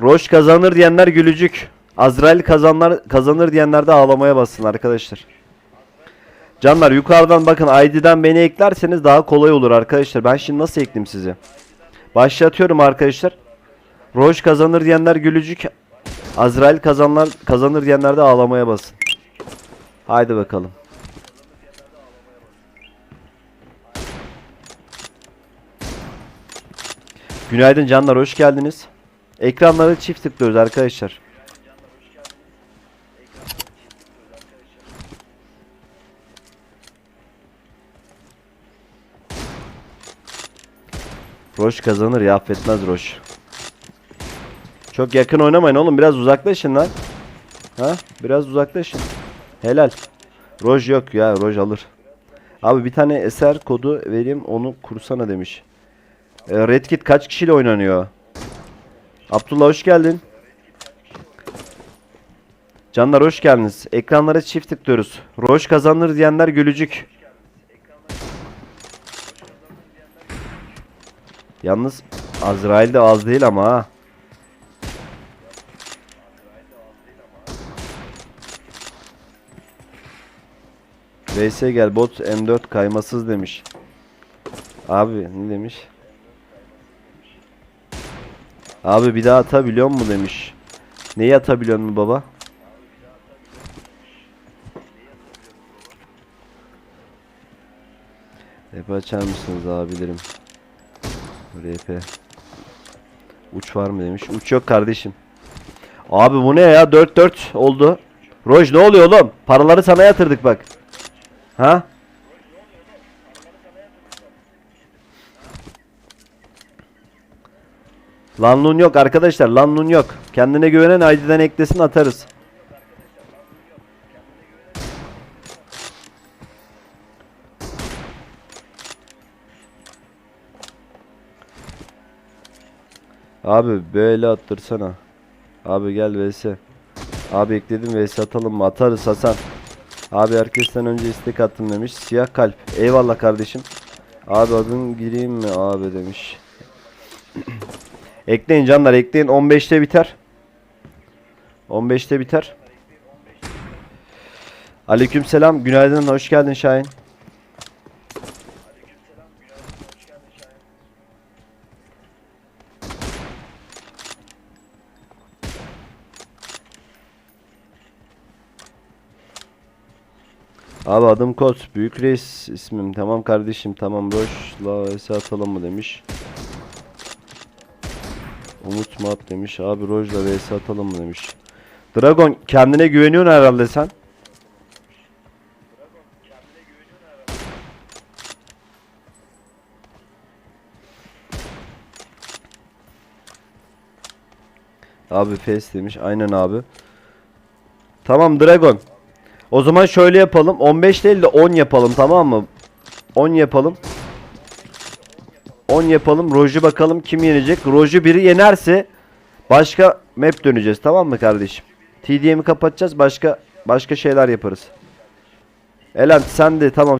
Roş kazanır diyenler gülücük. Azrail kazanlar kazanır diyenler de ağlamaya bassın arkadaşlar. Canlar yukarıdan bakın ID'den beni eklerseniz daha kolay olur arkadaşlar. Ben şimdi nasıl ekleyeyim sizi? Başlatıyorum arkadaşlar. Roş kazanır diyenler gülücük. Azrail kazanlar kazanır diyenler de ağlamaya basın. Haydi bakalım. Günaydın canlar hoş geldiniz. Ekranları çift tıklıyoruz arkadaşlar. Roş kazanır ya affetmez Roş. Çok yakın oynamayın oğlum biraz uzaklaşın lan. Ha biraz uzaklaşın. Helal. Roj yok ya Roj alır. Abi bir tane eser kodu vereyim onu kursana demiş. Ee, Red Kit kaç kişiyle oynanıyor? Abdullah hoş geldin. Canlar hoş geldiniz. Ekranlara çift tıklıyoruz. Roş kazanır diyenler gülücük. Yalnız Azrail de az değil ama. VS gel bot M4 kaymasız demiş. Abi ne demiş? Abi bir daha atabiliyor mu demiş. Neyi atabiliyor mu baba? RP açar mısınız abilerim? RP. Uç var mı demiş. Uç yok kardeşim. Abi bu ne ya? 4-4 oldu. Roj ne oluyor oğlum? Paraları sana yatırdık bak. Ha? Lanlun yok arkadaşlar. Lanlun yok. Kendine güvenen ID'den eklesin atarız. Abi böyle attırsana. Abi gel vs. Abi ekledim vs atalım mı? Atarız Hasan. Abi herkesten önce istek attım demiş. Siyah kalp. Eyvallah kardeşim. Abi adın gireyim mi abi demiş. Ekleyin canlar ekleyin. 15'te biter. 15'te biter. Aleykümselam. Günaydın. Hoş geldin Şahin. Abi adım Kot. Büyük reis ismim. Tamam kardeşim. Tamam Roş. La atalım mı demiş. Umut Mat demiş. Abi Roj'la vs atalım mı demiş. Dragon kendine güveniyorsun herhalde sen. Abi face demiş. Aynen abi. Tamam Dragon. O zaman şöyle yapalım. 15 değil de 10 yapalım tamam mı? 10 yapalım. 10 yapalım. Roji bakalım kim yenecek. Roji biri yenerse başka map döneceğiz tamam mı kardeşim? TDM'i kapatacağız. Başka başka şeyler yaparız. Elen sen de tamam